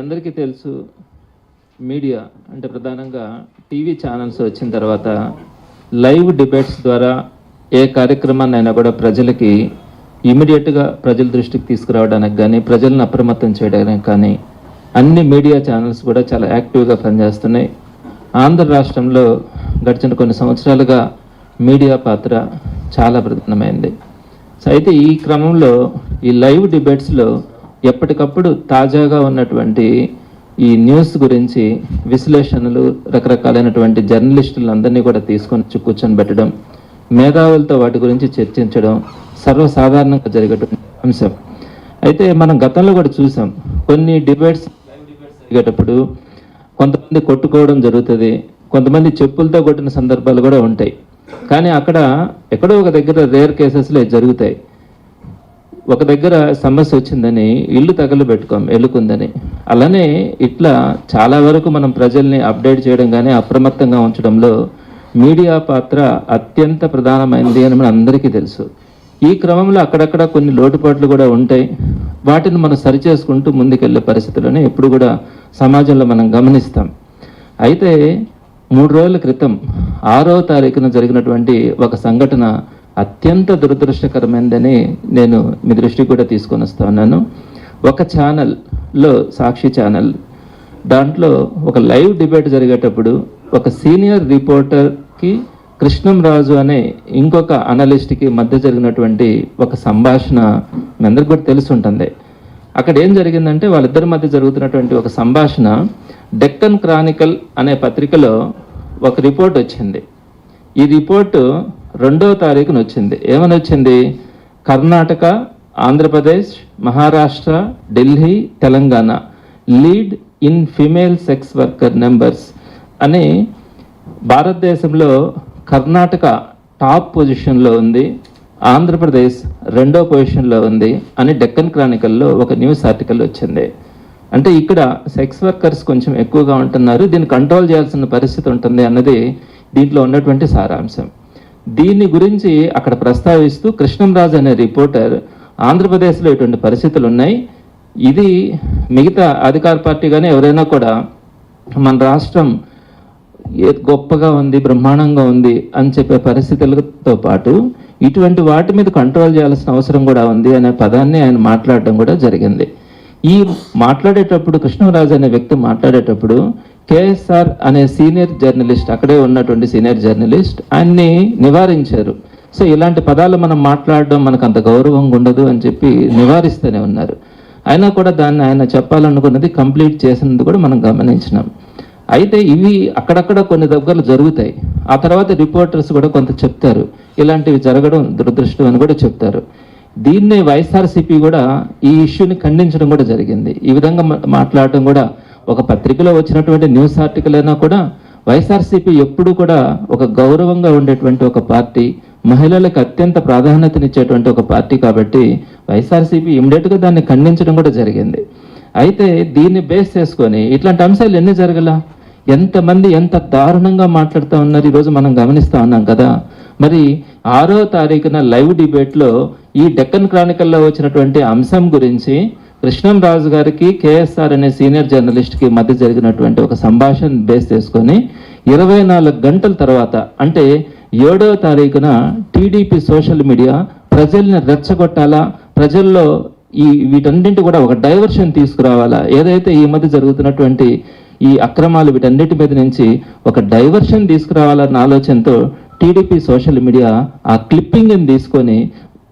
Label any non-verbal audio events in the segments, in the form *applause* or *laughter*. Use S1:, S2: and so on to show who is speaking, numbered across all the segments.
S1: అందరికీ తెలుసు మీడియా అంటే ప్రధానంగా టీవీ ఛానల్స్ వచ్చిన తర్వాత లైవ్ డిబేట్స్ ద్వారా ఏ కార్యక్రమాన్ని అయినా కూడా ప్రజలకి ఇమీడియట్గా ప్రజల దృష్టికి తీసుకురావడానికి కానీ ప్రజలను అప్రమత్తం చేయడానికి కానీ అన్ని మీడియా ఛానల్స్ కూడా చాలా యాక్టివ్గా పనిచేస్తున్నాయి. ఆంధ్ర రాష్ట్రంలో గడిచిన కొన్ని సంవత్సరాలుగా మీడియా పాత్ర చాలా ప్రధానమైంది. అయితే ఈ క్రమంలో ఈ లైవ్ డిబేట్స్లో ఎప్పటికప్పుడు తాజాగా ఉన్నటువంటి ఈ న్యూస్ గురించి విశ్లేషణలు రకరకాలైనటువంటి జర్నలిస్టులు అందరినీ కూడా తీసుకొని కూర్చొని పెట్టడం మేధావులతో వాటి గురించి చర్చించడం సర్వసాధారణంగా జరిగేటువంటి అంశం. అయితే మనం గతంలో కూడా చూసాం కొన్ని డిబేట్స్ జరిగేటప్పుడు కొంతమంది కొట్టుకోవడం జరుగుతుంది కొంతమంది చెప్పులతో కొట్టిన సందర్భాలు కూడా ఉంటాయి. కానీ అక్కడ ఎక్కడో ఒక దగ్గర రేర్ కేసెస్లో జరుగుతాయి. ఒక దగ్గర సమస్య వచ్చిందని ఇల్లు తగలు పెట్టుకోం ఎల్లుకుందని అలానే ఇట్లా చాలా వరకు మనం ప్రజల్ని అప్డేట్ చేయడం కానీ అప్రమత్తంగా ఉంచడంలో మీడియా పాత్ర అత్యంత ప్రధానమైనది అని మన అందరికీ తెలుసు. ఈ క్రమంలో అక్కడక్కడ కొన్ని లోటుపాట్లు కూడా ఉంటాయి. వాటిని మనం సరిచేసుకుంటూ ముందుకెళ్ళే పరిస్థితులను ఎప్పుడు కూడా సమాజంలో మనం గమనిస్తాం. అయితే మూడు రోజుల క్రితం ఆరో తారీఖున జరిగినటువంటి ఒక సంఘటన అత్యంత దురదృష్టకరమైనదని నేను మీ దృష్టికి కూడా తీసుకొని వస్తున్నాను ఒక ఛానల్లో సాక్షి ఛానల్ దాంట్లో ఒక లైవ్ డిబేట్ జరిగేటప్పుడు ఒక సీనియర్ రిపోర్టర్కి కృష్ణంరాజు అనే ఇంకొక అనలిస్ట్కి మధ్య జరిగినటువంటి ఒక సంభాషణ మీ అందరికి కూడా తెలిసి ఉంటుంది. అక్కడ ఏం జరిగిందంటే వాళ్ళిద్దరి మధ్య జరుగుతున్నటువంటి ఒక సంభాషణ డెక్కన్ క్రానికల్ అనే పత్రికలో ఒక రిపోర్ట్ వచ్చింది. ఈ రిపోర్టు రెండో తారీఖున వచ్చింది. ఏమని వచ్చింది? Karnataka Andhra Pradesh Maharashtra Delhi Telangana. Lead in female sex worker numbers అని భారతదేశంలో కర్ణాటక టాప్ పొజిషన్లో ఉంది. ఆంధ్రప్రదేశ్ రెండో పొజిషన్లో ఉంది అని డెక్కన్ క్రానికల్లో ఒక న్యూస్ ఆర్టికల్ వచ్చింది. అంటే ఇక్కడ సెక్స్ వర్కర్స్ కొంచెం ఎక్కువగా ఉంటున్నారు. దీన్ని కంట్రోల్ చేయాల్సిన పరిస్థితి ఉంటుంది అన్నది దీంట్లో ఉన్నటువంటి సారాంశం. దీని గురించి అక్కడ ప్రస్తావిస్తూ కృష్ణంరాజు అనే రిపోర్టర్ ఆంధ్రప్రదేశ్లో ఇటువంటి పరిస్థితులు ఉన్నాయి ఇది మిగతా అధికార పార్టీ కానీ ఎవరైనా కూడా మన రాష్ట్రం ఏ గొప్పగా ఉంది బ్రహ్మాండంగా ఉంది అని చెప్పే పరిస్థితులతో పాటు ఇటువంటి వాటి మీద కంట్రోల్ చేయాల్సిన అవసరం కూడా ఉంది అనే పదాన్ని ఆయన మాట్లాడడం కూడా జరిగింది. ఈ మాట్లాడేటప్పుడు కృష్ణరాజు అనే వ్యక్తి మాట్లాడేటప్పుడు కేఎస్ఆర్ అనే సీనియర్ జర్నలిస్ట్ అక్కడే ఉన్నటువంటి సీనియర్ జర్నలిస్ట్ ఆయన్ని నివారించారు. సో ఇలాంటి పదాలు మనం మాట్లాడడం మనకు అంత గౌరవంగా ఉండదు అని చెప్పి నివారిస్తూనే ఉన్నారు. అయినా కూడా దాన్ని ఆయన చెప్పాలనుకున్నది కంప్లీట్ చేసినది కూడా మనం గమనించినాం. అయితే ఇవి అక్కడక్కడ కొన్ని దగ్గరలు జరుగుతాయి. ఆ తర్వాత రిపోర్టర్స్ కూడా కొంత చెప్తారు. ఇలాంటివి జరగడం దురదృష్టం అని కూడా చెప్తారు. దీన్నే వైఎస్ఆర్సీపీ కూడా ఈ ఇష్యూని ఖండించడం కూడా జరిగింది. ఈ విధంగా మా- మాట్లాడటం కూడా ఒక పత్రికలో వచ్చినటువంటి న్యూస్ ఆర్టికల్ అయినా కూడా వైఎస్ఆర్సీపీ ఎప్పుడు కూడా ఒక గౌరవంగా ఉండేటువంటి ఒక పార్టీ మహిళలకు అత్యంత ప్రాధాన్యతనిచ్చేటువంటి ఒక పార్టీ కాబట్టి వైఎస్ఆర్సీపీ ఇమ్మీడియట్గా దాన్ని ఖండించడం కూడా జరిగింది. అయితే దీన్ని బేస్ చేసుకొని ఇట్లాంటి అంశాలు ఎన్ని జరగల? ఎంతమంది ఎంత దారుణంగా మాట్లాడుతూ ఉన్నారు? ఈరోజు మనం గమనిస్తూ ఉన్నాం కదా. మరి ఆరో తారీఖున లైవ్ డిబేట్లో ఈ డెక్కన్ క్రానికల్లో వచ్చినటువంటి అంశం గురించి కృష్ణంరాజు గారికి కేఎస్ఆర్ అనే సీనియర్ జర్నలిస్ట్కి మధ్య జరిగినటువంటి ఒక సంభాషణ బేస్ చేసుకొని ఇరవై నాలుగు గంటల తర్వాత అంటే ఏడో తారీఖున టీడీపీ సోషల్ మీడియా ప్రజల్ని రెచ్చగొట్టాలా ప్రజల్లో ఈ వీటన్నింటి కూడా ఒక డైవర్షన్ తీసుకురావాలా ఏదైతే ఈ మధ్య జరుగుతున్నటువంటి ఈ అక్రమాలు వీటన్నిటి మీద నుంచి ఒక డైవర్షన్ తీసుకురావాలన్న ఆలోచనతో టీడీపీ సోషల్ మీడియా ఆ క్లిప్పింగ్ని తీసుకొని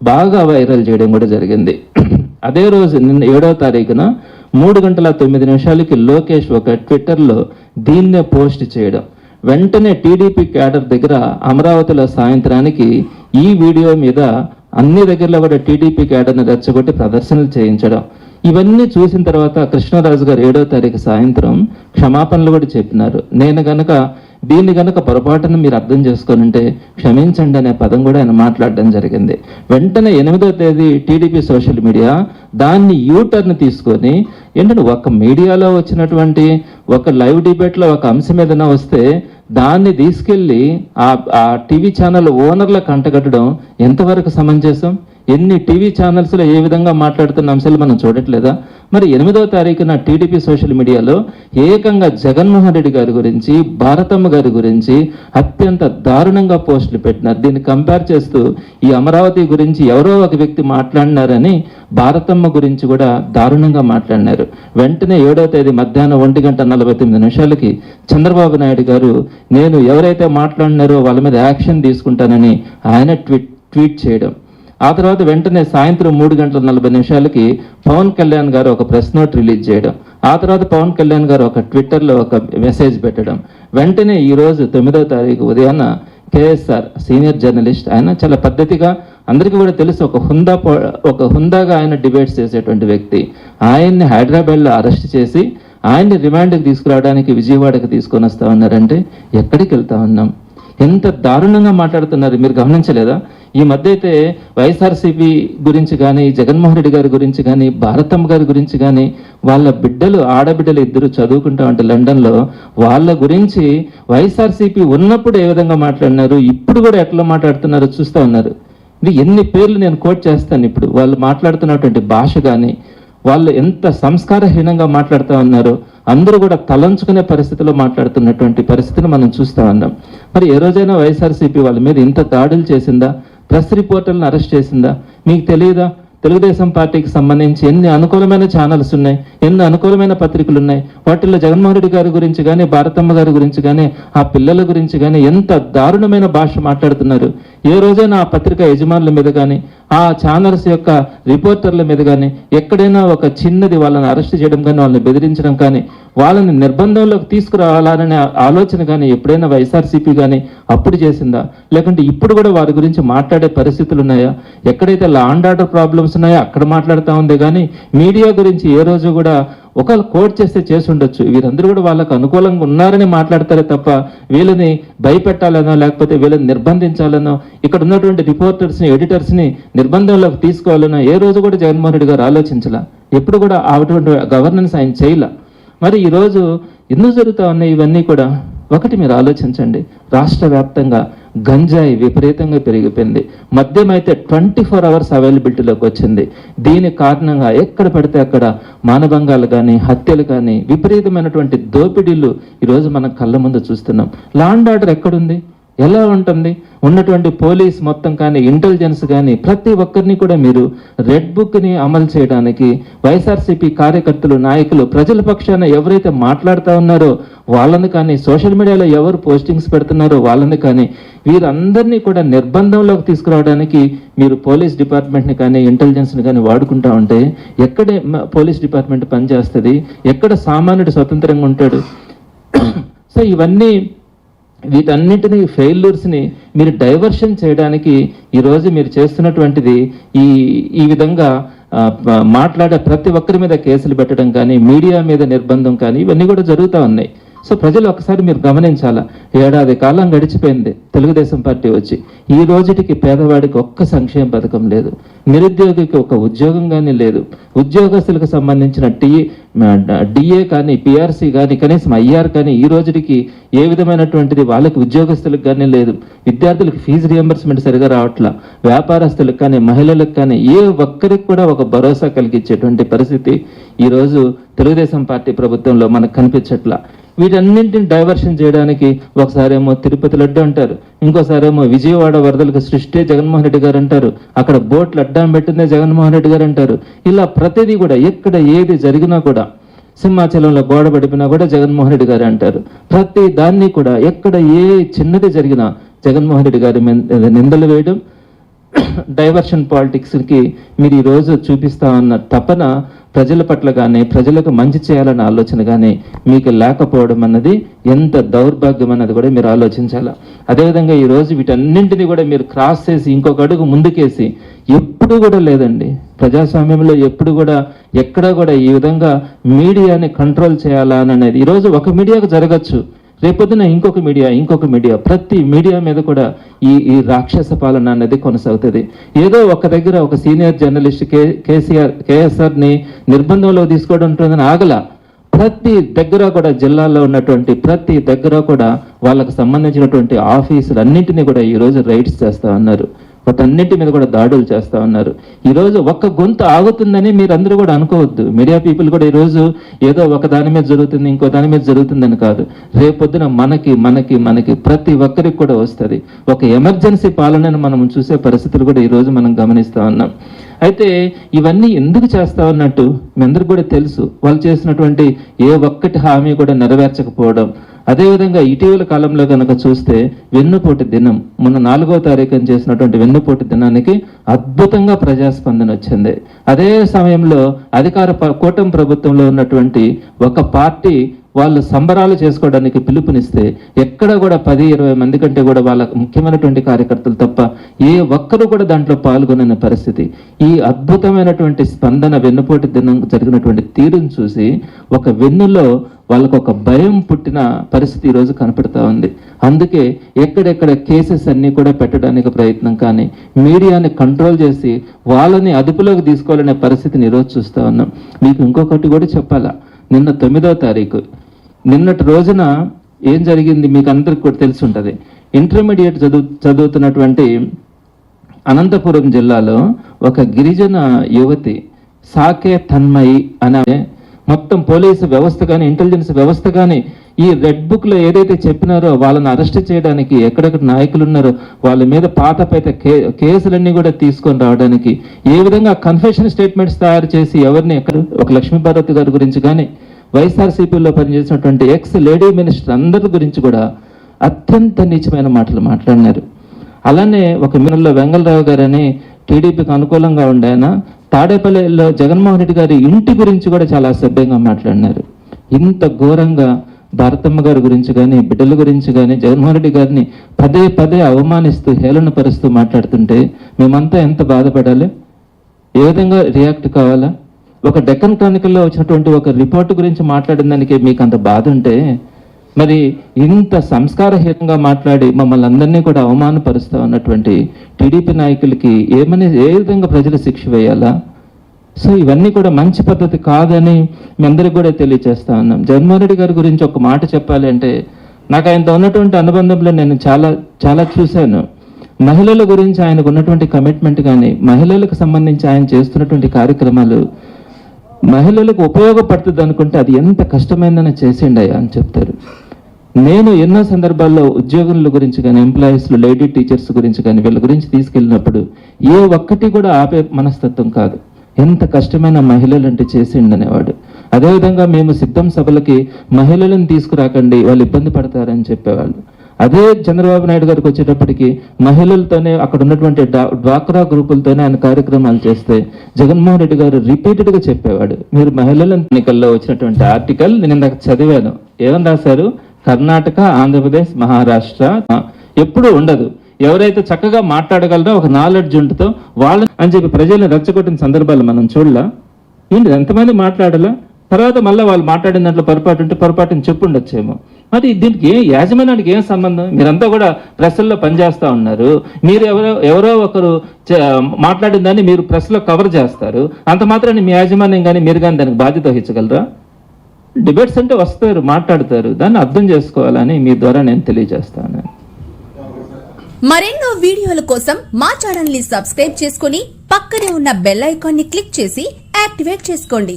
S1: బాగా వైరల్ చేయడం కూడా జరిగింది. *clears throat* అదే రోజు నిన్న ఏడవ తారీఖున మూడు గంటల తొమ్మిది నిమిషాలకి లోకేష్ ఒక ట్విట్టర్లో దీన్నే పోస్ట్ చేయడం. వెంటనే టీడీపీ క్యాడర్ దగ్గర అమరావతిలో సాయంత్రానికి ఈ వీడియో మీద అన్ని దగ్గరలో కూడా టీడీపీ క్యాడర్ని రెచ్చగొట్టి ప్రదర్శనలు చేయించడం. ఇవన్నీ చూసిన తర్వాత కృష్ణరాజు గారు ఏడో తారీఖు సాయంత్రం క్షమాపణలు కూడా చెప్పినారు. నేను గనక దీన్ని గనక పొరపాటున మీరు అర్థం చేసుకొనుంటే క్షమించండి అనే పదం కూడా ఆయన మాట్లాడడం జరిగింది. వెంటనే ఎనిమిదో తేదీ టీడీపీ సోషల్ మీడియా దాన్ని యూటర్న్ తీసుకొని ఏంటంటే ఒక మీడియాలో వచ్చినటువంటి ఒక లైవ్ డిబేట్లో ఒక అంశం ఏదైనా వస్తే దాన్ని తీసుకెళ్ళి ఆ ఆ టీవీ ఛానల్ ఓనర్లకు అంటగట్టడం ఎంతవరకు సమంజసం? ఎన్ని టీవీ ఛానల్స్లో ఏ విధంగా మాట్లాడుతున్న అంశాలు మనం చూడట్లేదా? మరి ఎనిమిదవ తారీఖున టీడీపీ సోషల్ మీడియాలో ఏకంగా జగన్మోహన్ రెడ్డి గారి గురించి భారతమ్మ గారి గురించి అత్యంత దారుణంగా పోస్టులు పెట్టినారు. దీన్ని కంపేర్ చేస్తూ ఈ అమరావతి గురించి ఎవరో ఒక వ్యక్తి మాట్లాడినారని భారతమ్మ గురించి కూడా దారుణంగా మాట్లాడినారు. వెంటనే ఏడవ తేదీ మధ్యాహ్నం ఒంటి గంట నలభై తొమ్మిది నిమిషాలకి చంద్రబాబు నాయుడు గారు నేను ఎవరైతే మాట్లాడినారో వాళ్ళ మీద యాక్షన్ తీసుకుంటానని ఆయన ట్వీట్ ట్వీట్ చేయడం. ఆ తర్వాత వెంటనే సాయంత్రం మూడు గంటల నలభై నిమిషాలకి పవన్ కళ్యాణ్ గారు ఒక ప్రెస్ నోట్ రిలీజ్ చేయడం ఆ తర్వాత పవన్ కళ్యాణ్ గారు ఒక ట్విట్టర్లో ఒక మెసేజ్ పెట్టడం. వెంటనే ఈ రోజు తారీఖు ఉదయాన్న కేఎస్ఆర్ సీనియర్ జర్నలిస్ట్ ఆయన చాలా పద్ధతిగా అందరికీ కూడా తెలుసు ఒక హుందా పో- ఒక హుందాగా ఆయన డిబేట్స్ చేసేటువంటి వ్యక్తి. ఆయన్ని హైదరాబాద్లో అరెస్ట్ చేసి ఆయన్ని రిమాండ్కి తీసుకురావడానికి విజయవాడకి తీసుకొని వస్తా ఉన్నారంటే ఎక్కడికి వెళ్తా ఉన్నాం? ఎంత దారుణంగా మాట్లాడుతున్నారు మీరు గమనించలేదా? ఈ మధ్య అయితే వైఎస్ఆర్సీపీ గురించి కానీ జగన్మోహన్ రెడ్డి గారి గురించి కానీ భారతమ్మ గారి గురించి కానీ వాళ్ళ బిడ్డలు ఆడబిడ్డలు ఇద్దరు చదువుకుంటా ఉంటే లండన్లో వాళ్ళ గురించి వైఎస్ఆర్సీపీ ఉన్నప్పుడు ఏ విధంగా మాట్లాడినారు ఇప్పుడు కూడా ఎట్లా మాట్లాడుతున్నారో చూస్తూ ఉన్నారు. ఎన్ని పేర్లు నేను కోట్ చేస్తాను ఇప్పుడు. వాళ్ళు మాట్లాడుతున్నటువంటి భాష కానీ వాళ్ళు ఎంత సంస్కారహీనంగా మాట్లాడుతూ ఉన్నారో అందరూ కూడా తలంచుకునే పరిస్థితిలో మాట్లాడుతున్నటువంటి పరిస్థితిని మనం చూస్తూ ఉన్నాం. మరి ఏ రోజైనా వైఎస్ఆర్సీపీ వాళ్ళ మీద ఇంత దాడులు చేసిందా? ప్రెస్ రిపోర్టర్లను అరెస్ట్ చేసిందా? మీకు తెలియదా? తెలుగుదేశం పార్టీకి సంబంధించి ఎన్ని అనుకూలమైన ఛానల్స్ ఉన్నాయి? ఎన్ని అనుకూలమైన పత్రికలు ఉన్నాయి వాటిల్లో జగన్మోహన్ రెడ్డి గారి గురించి కానీ భారతమ్మ గారి గురించి కానీ ఆ పిల్లల గురించి కానీ ఎంత దారుణమైన భాష మాట్లాడుతున్నారు? ఏ రోజైనా ఆ పత్రిక యజమానుల మీద కానీ ఆ ఛానల్స్ యొక్క రిపోర్టర్ల మీద కానీ ఎక్కడైనా ఒక చిన్నది వాళ్ళని అరెస్ట్ చేయడం కానీ వాళ్ళని బెదిరించడం కానీ వాళ్ళని నిర్బంధంలోకి తీసుకురావాలనే ఆలోచన కానీ ఎప్పుడైనా వైఎస్ఆర్సీపీ కానీ అప్పుడు చేసిందా? లేకుంటే ఇప్పుడు కూడా వారి గురించి మాట్లాడే పరిస్థితులు ఉన్నాయా? ఎక్కడైతే లా అండ్ ఆర్డర్ ప్రాబ్లమ్స్ ఉన్నాయో అక్కడ మాట్లాడుతూ ఉంది కానీ మీడియా గురించి ఏ రోజు కూడా ఒకవేళ కోట్ చేస్తే చేసి ఉండొచ్చు. వీరందరూ కూడా వాళ్ళకు అనుకూలంగా ఉన్నారని మాట్లాడతారే తప్ప వీళ్ళని భయపెట్టాలనో లేకపోతే వీళ్ళని నిర్బంధించాలనో ఇక్కడ ఉన్నటువంటి రిపోర్టర్స్ని ఎడిటర్స్ని నిర్బంధంలోకి తీసుకోవాలనో ఏ రోజు కూడా జగన్మోహన్ రెడ్డి గారు ఆలోచించాల. ఎప్పుడు కూడా అటువంటి గవర్నెన్స్ ఆయన చేయలే. మరి ఈరోజు ఎందుకు జరుగుతా ఉన్నాయి ఇవన్నీ కూడా. ఒకటి మీరు ఆలోచించండి. రాష్ట్ర వ్యాప్తంగా గంజాయి విపరీతంగా పెరిగిపోయింది. మద్యం అయితే ట్వంటీ ఫోర్ అవర్స్ అవైలబిలిటీలోకి వచ్చింది. దీని కారణంగా ఎక్కడ పడితే అక్కడ మానభంగాలు కానీ హత్యలు కానీ విపరీతమైనటువంటి దోపిడీలు ఈరోజు మనం కళ్ళ ముందు చూస్తున్నాం. లాండ్ ఆర్డర్ ఎక్కడుంది? ఎలా ఉంటుంది? ఉన్నటువంటి పోలీస్ మొత్తం కానీ ఇంటెలిజెన్స్ కానీ ప్రతి ఒక్కరిని కూడా మీరు రెడ్ బుక్ని అమలు చేయడానికి వైఎస్ఆర్సీపీ కార్యకర్తలు నాయకులు ప్రజల పక్షాన ఎవరైతే మాట్లాడుతూ ఉన్నారో వాళ్ళని కానీ సోషల్ మీడియాలో ఎవరు పోస్టింగ్స్ పెడుతున్నారో వాళ్ళని కానీ వీరందరినీ కూడా నిర్బంధంలోకి తీసుకురావడానికి మీరు పోలీస్ డిపార్ట్మెంట్ని కానీ ఇంటెలిజెన్స్ని కానీ వాడుకుంటా ఉంటే ఎక్కడే పోలీస్ డిపార్ట్మెంట్ పనిచేస్తుంది? ఎక్కడ సామాన్యుడు స్వతంత్రంగా ఉంటాడు? *coughs* సో ఇవన్నీ వీటన్నిటిని ఫెయిల్యూర్స్ని మీరు డైవర్షన్ చేయడానికి ఈరోజు మీరు చేస్తున్నటువంటిది ఈ ఈ విధంగా ఆ, మాట్లాడే ప్రతి ఒక్కరి మీద కేసులు పెట్టడం కానీ మీడియా మీద నిర్బంధం కానీ ఇవన్నీ కూడా జరుగుతూ ఉన్నాయి. సో ప్రజలు ఒకసారి మీరు గమనించాలా? ఏడాది కాలం గడిచిపోయింది తెలుగుదేశం పార్టీ వచ్చి. ఈ రోజుటికి పేదవాడికి ఒక్క సంక్షేమ పథకం లేదు. నిరుద్యోగికి ఒక ఉద్యోగం కానీ లేదు. ఉద్యోగస్తులకు సంబంధించిన టీ డిఏ కానీ పిఆర్సీ కానీ కనీసం ఐఆర్ కానీ ఈ రోజుకి ఏ విధమైనటువంటిది వాళ్ళకి ఉద్యోగస్తులకు కానీ లేదు. విద్యార్థులకు ఫీజు రియంబర్స్మెంట్ సరిగా రావట్లా. వ్యాపారస్తులకు కానీ మహిళలకు కానీ ఏ ఒక్కరికి కూడా ఒక భరోసా కలిగించేటువంటి పరిస్థితి ఈరోజు తెలుగుదేశం పార్టీ ప్రభుత్వంలో మనకు కనిపించట్లా. వీటన్నింటిని డైవర్షన్ చేయడానికి ఒకసారేమో తిరుపతి లడ్డు అంటారు. ఇంకోసారేమో విజయవాడ వరదలకు సృష్టి జగన్మోహన్ రెడ్డి గారు అంటారు. అక్కడ బోట్లు అడ్డం పెట్టిందే జగన్మోహన్ రెడ్డి గారు అంటారు. ఇలా ప్రతిదీ కూడా ఎక్కడ ఏది జరిగినా కూడా సింహాచలంలో గోడ పడిపినా కూడా జగన్మోహన్ రెడ్డి గారు అంటారు. ప్రతి దాన్ని కూడా ఎక్కడ ఏ చిన్నది జరిగినా జగన్మోహన్ రెడ్డి గారి నిందలు వేయడం డైవర్షన్ పాలిటిక్స్కి మీరు ఈరోజు చూపిస్తా ఉన్న తపన ప్రజల పట్ల కానీ ప్రజలకు మంచి చేయాలన్న ఆలోచన కానీ మీకు లేకపోవడం అన్నది ఎంత దౌర్భాగ్యం అన్నది కూడా మీరు ఆలోచించాలి? అదేవిధంగా ఈరోజు వీటన్నింటినీ కూడా మీరు క్రాస్ చేసి ఇంకొక అడుగు ముందుకేసి ఎప్పుడు కూడా లేదండి. ప్రజాస్వామ్యంలో ఎప్పుడు కూడా ఎక్కడా కూడా ఈ విధంగా మీడియాని కంట్రోల్ చేయాలా అని అనేది ఈరోజు ఒక మీడియాకు జరగచ్చు. రేపొద్దున ఇంకొక మీడియా ఇంకొక మీడియా ప్రతి మీడియా మీద కూడా ఈ ఈ రాక్షస పాలన అనేది కొనసాగుతుంది. ఏదో ఒక దగ్గర ఒక సీనియర్ జర్నలిస్ట్ కే కేసీఆర్ కేఎస్ఆర్ని నిర్బంధంలో తీసుకోవడం ఉంటుందని ఆగల. ప్రతి దగ్గర కూడా జిల్లాలో ఉన్నటువంటి ప్రతి దగ్గర కూడా వాళ్ళకు సంబంధించినటువంటి ఆఫీసులు అన్నింటినీ కూడా ఈరోజు రైడ్స్ చేస్తా ఉన్నారు. వాటన్నిటి మీద కూడా దాడులు చేస్తా ఉన్నారు. ఈరోజు ఒక్క గొంతు ఆగుతుందని మీరు అందరూ కూడా అనుకోవద్దు. మీడియా పీపుల్ కూడా ఈరోజు ఏదో ఒక దాని మీద జరుగుతుంది ఇంకో దాని మీద జరుగుతుందని కాదు. రేపొద్దున మనకి మనకి మనకి ప్రతి ఒక్కరికి కూడా వస్తుంది. ఒక ఎమర్జెన్సీ పాలనను మనం చూసే పరిస్థితులు కూడా ఈరోజు మనం గమనిస్తూ ఉన్నాం. అయితే ఇవన్నీ ఎందుకు చేస్తా ఉన్నట్టు మీ అందరికి కూడా తెలుసు. వాళ్ళు చేసినటువంటి ఏ ఒక్కటి హామీ కూడా నెరవేర్చకపోవడం అదేవిధంగా ఇటీవల కాలంలో కనుక చూస్తే వెన్నుపోటు దినం మొన్న నాలుగో తారీఖున చేసినటువంటి వెన్నుపోటు దినానికి అద్భుతంగా ప్రజాస్పందన వచ్చింది. అదే సమయంలో అధికార ప- కూటమి ప్రభుత్వంలో ఉన్నటువంటి ఒక పార్టీ వాళ్ళు సంబరాలు చేసుకోవడానికి పిలుపునిస్తే ఎక్కడ కూడా పది ఇరవై మంది కంటే కూడా వాళ్ళ ముఖ్యమైనటువంటి కార్యకర్తలు తప్ప ఏ ఒక్కరు కూడా దాంట్లో పాల్గొనని పరిస్థితి. ఈ అద్భుతమైనటువంటి స్పందన వెన్నుపోటు దినం జరిగినటువంటి తీరును చూసి ఒక వెన్నులో వాళ్ళకు ఒక భయం పుట్టిన పరిస్థితి ఈరోజు కనపడతా ఉంది. అందుకే ఎక్కడెక్కడ కేసెస్ అన్నీ కూడా పెట్టడానికి ప్రయత్నం కానీ మీడియాని కంట్రోల్ చేసి వాళ్ళని అదుపులోకి తీసుకోవాలనే పరిస్థితిని ఈరోజు చూస్తా ఉన్నాం. మీకు ఇంకొకటి కూడా చెప్పాలా? నిన్న తొమ్మిదవ తారీఖు నిన్నటి రోజున ఏం జరిగింది మీకు అందరికి కూడా తెలిసి ఉంటుంది ఇంటర్మీడియట్ చదువు చదువుతున్నటువంటి అనంతపురం జిల్లాలో ఒక గిరిజన యువతి సాకే తన్మయి అనే మొత్తం పోలీసు వ్యవస్థ కానీ ఇంటెలిజెన్స్ వ్యవస్థ కానీ ఈ రెడ్ బుక్లో ఏదైతే చెప్పినారో వాళ్ళని అరెస్ట్ చేయడానికి ఎక్కడెక్కడ నాయకులు ఉన్నారో వాళ్ళ మీద పాత పైత కే కేసులన్నీ కూడా తీసుకొని రావడానికి ఏ విధంగా కన్ఫెషన్ స్టేట్మెంట్స్ తయారు చేసి ఎవరిని ఎక్కడ ఒక లక్ష్మీభారతి గారి గురించి కానీ వైఎస్ఆర్సీపీలో పనిచేసినటువంటి ఎక్స్ లేడీ మినిస్టర్ అందరి గురించి కూడా అత్యంత నీచమైన మాటలు మాట్లాడినారు. అలానే ఒక మినల్లో వెంగళరావు గారని టీడీపీకి అనుకూలంగా ఉండే తాడేపల్లిలో జగన్మోహన్ రెడ్డి గారి ఇంటి గురించి కూడా చాలా అసభ్యంగా మాట్లాడినారు. ఇంత ఘోరంగా భారతమ్మ గారి గురించి కానీ బిడ్డల గురించి కానీ జగన్మోహన్ రెడ్డి గారిని పదే పదే అవమానిస్తూ హేళన పరుస్తూ మాట్లాడుతుంటే మేమంతా ఎంత బాధపడాలి? ఏ విధంగా రియాక్ట్ కావాలా? ఒక డెక్కన్ క్రానికల్లో వచ్చినటువంటి ఒక రిపోర్ట్ గురించి మాట్లాడిన దానికి మీకు అంత బాధ ఉంటే మరి ఇంత సంస్కారహీనంగా మాట్లాడి మమ్మల్ని అందరినీ కూడా అవమానపరుస్తా ఉన్నటువంటి టీడీపీ నాయకులకి ఏమని ఏ విధంగా ప్రజలు శిక్ష వేయాలా? సో ఇవన్నీ కూడా మంచి పద్ధతి కాదని మీ అందరికి కూడా తెలియజేస్తా ఉన్నాం. జగన్మోహన్ రెడ్డి గారి గురించి ఒక మాట చెప్పాలి అంటే నాకు ఆయనతో ఉన్నటువంటి అనుబంధంలో నేను చాలా చాలా చూశాను. మహిళల గురించి ఆయనకు ఉన్నటువంటి కమిట్మెంట్ కానీ మహిళలకు సంబంధించి ఆయన చేస్తున్నటువంటి కార్యక్రమాలు మహిళలకు ఉపయోగపడుతుంది అనుకుంటే అది ఎంత కష్టమైందని చేసిండయా అని చెప్తారు. నేను ఎన్నో సందర్భాల్లో ఉద్యోగుల గురించి కానీ ఎంప్లాయీస్లు లేడీ టీచర్స్ గురించి కానీ వీళ్ళ గురించి తీసుకెళ్ళినప్పుడు ఏ ఒక్కటి కూడా ఆపే మనస్తత్వం కాదు. ఎంత కష్టమైన మహిళలు అంటే చేసిండనేవాడు అదేవిధంగా మేము సిద్ధం సభలకి మహిళలను తీసుకురాకండి వాళ్ళు ఇబ్బంది పడతారని చెప్పేవాళ్ళు. అదే చంద్రబాబు నాయుడు గారికి వచ్చేటప్పటికి మహిళలతోనే అక్కడ ఉన్నటువంటి డ్వాక్రా గ్రూపులతోనే ఆయన కార్యక్రమాలు చేస్తే జగన్మోహన్ రెడ్డి గారు రిపీటెడ్గా చెప్పేవాడు. మీరు మహిళల ఎన్నికల్లో వచ్చినటువంటి ఆర్టికల్ నేను ఇందాక చదివాను. ఏమని రాశారు? కర్ణాటక ఆంధ్రప్రదేశ్ మహారాష్ట్ర. ఎప్పుడూ ఉండదు. ఎవరైతే చక్కగా మాట్లాడగలరో ఒక నాలెడ్జ్ ఉంటుందో వాళ్ళ అని చెప్పి ప్రజల్ని రెచ్చగొట్టిన సందర్భాలు మనం చూడలా? ఏంటి ఎంతమంది మాట్లాడాలా? తర్వాత మళ్ళీ వాళ్ళు మాట్లాడిన దాంట్లో పొరపాటు ఉంటే పొరపాటుని చెప్పుండొచ్చేమో. మరి దీనికి ఏ యాజమాన్యానికి ఏం సంబంధం? మీరంతా కూడా ప్రెస్ల్లో పనిచేస్తూ ఉన్నారు. మీరు ఎవరో ఎవరో ఒకరు మాట్లాడిన దాన్ని మీరు ప్రెస్లో కవర్ చేస్తారు. అంత మాత్రాన్ని మీ యాజమాన్యం కానీ మీరు కానీ దానికి బాధ్యత వహించగలరా? డిబేట్స్ అంటే వస్తారు మాట్లాడతారు. దాన్ని అర్థం చేసుకోవాలని మీ ద్వారా నేను తెలియజేస్తాను.
S2: మరెన్నో వీడియోల కోసం మా ఛానల్ని సబ్స్క్రైబ్ చేసుకుని పక్కనే ఉన్న బెల్ ఐకాన్ని క్లిక్ చేసి యాక్టివేట్ చేసుకోండి.